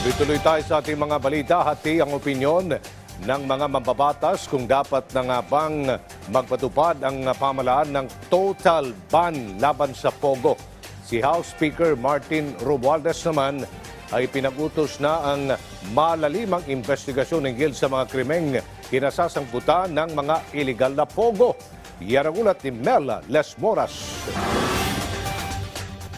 Tuloy tayo sa ating mga balita, hati ang opinyon ng mga mambabatas kung dapat na nga bang magpatupad ang pamalaan ng total ban laban sa Pogo. Si House Speaker Martin Romualdez naman ay pinag-utos na ang malalimang investigasyon hinggil sa mga krimeng kinasasangkutan ng mga iligal na Pogo. Yan ang ulat ni Mela Lesmoras.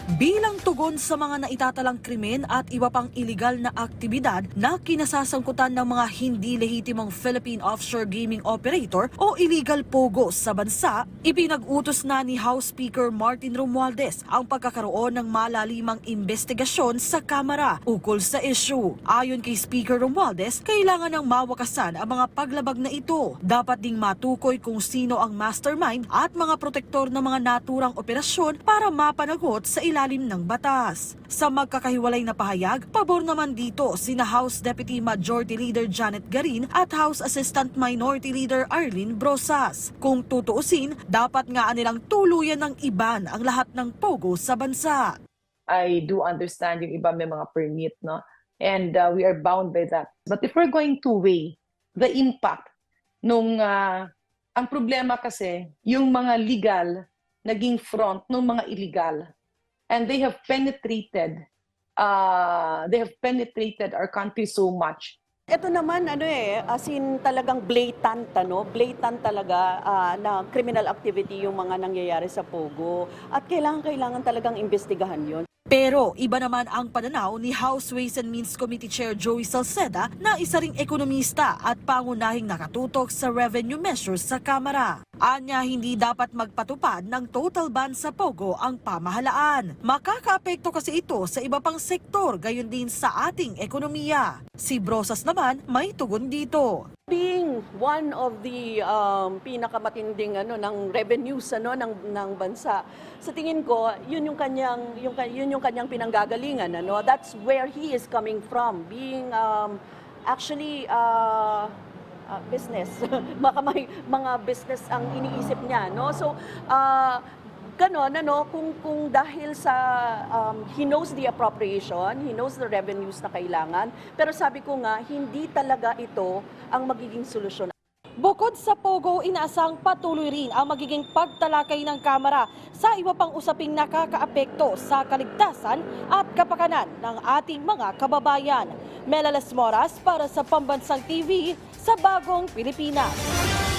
Bilang tugon sa mga naitatalang krimen at iba pang iligal na aktibidad na kinasasangkutan ng mga hindi lehitimong Philippine Offshore Gaming Operator o illegal POGO sa bansa, ipinag-utos na ni House Speaker Martin Romualdez ang pagkakaroon ng malalimang investigasyon sa Kamara ukol sa issue. Ayon kay Speaker Romualdez, kailangan ng mawakasan ang mga paglabag na ito. Dapat ding matukoy kung sino ang mastermind at mga protektor ng mga naturang operasyon para mapanagot sa ilalim ng batas. Sa magkakahiwalay na pahayag, pabor naman dito sina House Deputy Majority Leader Janet Garin at House Assistant Minority Leader Arlene Brosas. Kung tutuusin, dapat nga nilang tuluyan ng iban ang lahat ng pogo sa bansa. I do understand yung iba may mga permit, no? And uh, we are bound by that. But if we're going to weigh the impact nung uh, ang problema kasi yung mga legal naging front ng mga illegal and they have penetrated uh, they have penetrated our country so much Ito naman ano eh as in talagang blatant ano, blatant talaga ah, na criminal activity yung mga nangyayari sa Pogo at kailangan kailangan talagang imbestigahan 'yon. Pero iba naman ang pananaw ni House Ways and Means Committee Chair Joey Salceda na isa ring ekonomista at pangunahing nakatutok sa revenue measures sa Kamara. Anya hindi dapat magpatupad ng total ban sa Pogo ang pamahalaan. Makakaapekto kasi ito sa iba pang sektor gayon din sa ating ekonomiya. Si Brosas naman may tugon dito. One of the um, pinakamatinding ano ng revenues ano ng ng bansa. Sa tingin ko, yun yung kanyang yung yun yung kanyang pinanggagalingan ano. That's where he is coming from. Being um, actually uh, uh, business. mga may mga business ang iniisip niya, no? So, uh, ganon, ano, kung, kung dahil sa, um, he knows the appropriation, he knows the revenues na kailangan, pero sabi ko nga, hindi talaga ito ang magiging solusyon. Bukod sa Pogo, inaasang patuloy rin ang magiging pagtalakay ng Kamara sa iba pang usaping nakakaapekto sa kaligtasan at kapakanan ng ating mga kababayan. Melalas Moras para sa Pambansang TV sa Bagong Pilipinas.